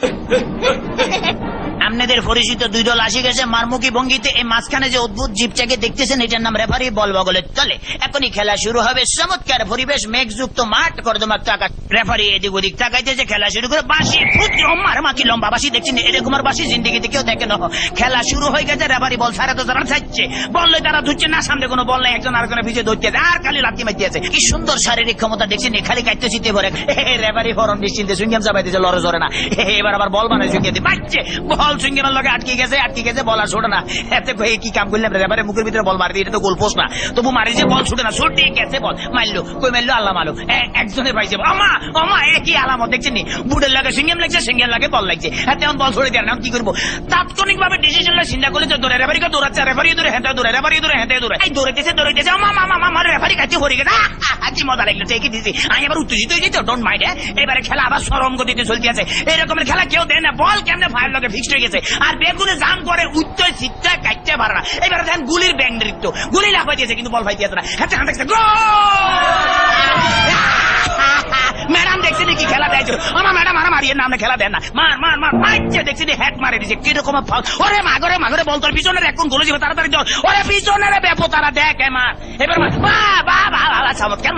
哎哎哎 আপনাদের পরিচিত দুই দল আসি গেছে মারমুখী ভঙ্গিতে। এই মাঝখানে যে অদ্ভুত জিপটাকে দেখতেছেন, এটার নাম রেফারি বল বগলে চলে এখনই খেলা শুরু হবে। চমৎকার পরিবেশ, মেঘযুক্ত মাঠ কর্দমাক টাকা রেফারি এদিক ওদিক তাকাইতেছে, খেলা শুরু করে বাসি ফুট মার মাকি লম্বা বাসি দেখছেন এরকম আর বাসি জিন্দিগিতে কেউ দেখে না। খেলা শুরু হয়ে গেছে, রেফারি বল সারা তো তারা ছাড়ছে। বললে তারা ধুচ্ছে, না, সামনে কোনো বল নাই, একজন আরেকজনের পিছিয়ে ধরতে আর খালি লাথি মারতে আছে কি সুন্দর শারীরিক ক্ষমতা দেখছেন খালি কাটতে চিতে ভরে। রেফারি ফরম নিশ্চিন্তে সুইঙ্গাম চাপাই দিয়েছে লড়ে জোরে না। এবার আবার বল বানায় সুইঙ্গে দিয়ে। বাচ্চে, বল সুইঙ্গেমের লগে আটকে গেছে আটকে গেছে, বল আর ছোটে না। এতে কি কাম করলাম রেফারি মুখের ভিতরে বল মারি দিয়ে এটা তো না। তবু মারি যে বল ছুটে না ছুটে গেছে বল। মারলো, কই মারলো? আল্লাহ মারলো। এ- একজনের পাইছে আমা আমা এ কি আলামত, দেখছেন নি? বুটের লাগে সিঙ্গেম লাগছে সিঙ্গেম লাগে বল লাগছে। হ্যাঁ তেমন বল কি করব? তাৎক্ষণিক ভাবে চিন্তা করলে দৌড়ে রেফারিকে দৌড়াচ্ছে রেফারি দৌড়ে, হেঁটে দৌড়ে রেফারি দৌড়ে, হেঁটে দৌড়ে। এই আমা মামা মামা রেফারি কাছে হরে গেছে। কি মজা লাগল, ঠিকই দিছি। আমি আবার উত্তেজিত হয়ে যেতে ডোন্ট মাইন্ড এবারে খেলা আবার সরম গতিতে চলতে আছে। এরকমের খেলা কেউ দেয় না। বল কেমনে ফায়ার লগে ফিক্সড হয়ে গেছে। আর বেগুনে জাম করে উত্তর সিটটা কাটতে পারে না। এবার দেখেন গুলির ব্যাং নৃত্য। গুলি দিয়েছে, কিন্তু বল ভাই আছে না। হ্যাঁ মারিয়ে নামে খেলা দেন না। মার মার মার দেখছি হেড মারে দিছে, কীরকম ওরে মাগরে মাগরে বল তোর পিছনে এখন গোলে যাবে তাড়াতাড়ি ওরে পিছনে রে তারা দেখ মার এবার মার বা বা বা বা চমৎকার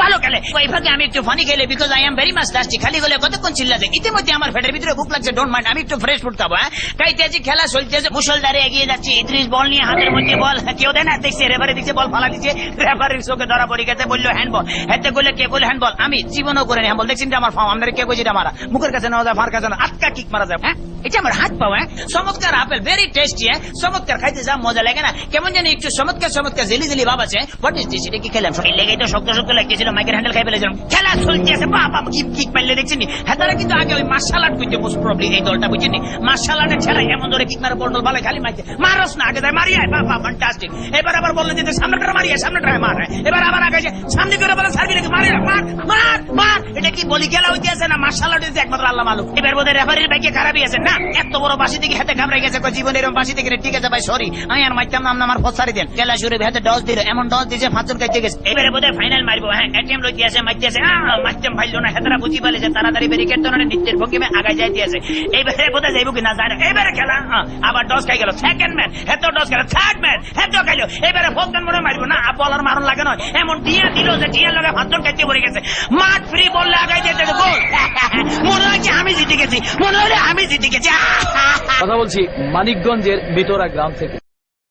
ভালো খেলে। ওই ভাগে আমি একটু ফানি খেলে বিকজ আই এম ভেরি মাছ খালি গলে কতক্ষণ চিল্লাছে ইতিমধ্যে আমার ফেটের ভিতরে ভুক লাগছে ডোন্ট মাইন্ড আমি একটু ফ্রেশ ফুড খাব হ্যাঁ? কাইতে আছি খেলা চলতেছে মুসলদারে এগিয়ে যাচ্ছে। ইদ্রিস, বল নিয়ে হাতের মধ্যে বল। কেউ দেয় না, দেখছে রেফারি দিচ্ছে, বল ফালা দিচ্ছে। রেফারির চোখে ধরা পড়ে গেছে, বলল হ্যান্ডবল হেতে করলে কে বলে হ্যান্ডবল আমি, জীবনও করে হ্যান্ডবল দেখছেন যে আমার ফার্ম আমাদের কে কইছে মারা? মুখের কাছে নেওয়া যায় ভার কাছে আটকা কিক মারা যায় হ্যাঁ? এটা আমার হাত পাও হ্যাঁ? চমৎকার আপেল ভেরি টেস্টি হ্যাঁ? চমৎকার খাইতে যা মজা লাগে না? কেমন জানি একটু চমৎকার চমৎকার, জেলি জেলি আছে। দিস এটা কি খেলাম? এই লেগে তো শক্ত শক্ত লাগতেছিল মাইকের হ্যান্ডেল খাই ফেলেছিলাম। খেলা চলতে আছে বাবা কি কিক মারলে দেখছেন হ্যাঁ তারা কিন্তু আগে ওই মার্শাল আর্ট মোস্ট প্রবলি এই দলটা এমন ধরে কিক বল ভালো খালি মারছে। মারস না, আগে যায় আয় বাবা ফ্যান্টাস্টিক এবার আবার বললেন যে সামনেটা মারি আয় মার। এবার আবার আগে সামনে করে বলে সার্ভি রেখে মারি, মার মার এটা কি বলি, খেলা হইতে আছে না মার্শাল আর্ট একমাত্র আল্লাহ মালুম এবার বোধহয় রেফারির ব্যাগে খারাপই আছে। এত বড় বাসি থেকে হাতে কামড়ে গেছে জীবন এরকম বাসি থেকে ঠিক আছে ভাই, সরি। আমি আর মাইতাম আমার ফসারি দেন। শুরু হাতে ডস দিল, এমন ডস দিছে ফাঁচুর কাইতে গেছে। এবারে বোধহয় ফাইনাল মারবো হ্যাঁ এটিএম মাইতে মাইতাম না হেতারা বুঝি পালে যে তাড়াতাড়ি ব্যারিকেড তো নিত্যের আগায় যাইতে আছে এইবারে বোধহয় যাইব এবারে খেলা আবার ডস খাই গেল। সেকেন্ড ম্যান হেতো ডস গেল থার্ড ম্যান হেতো খাইলো। এবারে ফোকান মনে মারবো না বলার মারণ লাগে নয়। এমন টিয়া দিল যে টিয়ার লগে ফাঁচুর কাইতে পড়ে গেছে। মাঠ ফ্রি বললে আগাই যেতে গোল। মনে হয় আমি জিতে গেছি, মনে হলে আমি জিতে গেছি। কথা বলছি মানিকগঞ্জের বিতরা গ্রাম থেকে।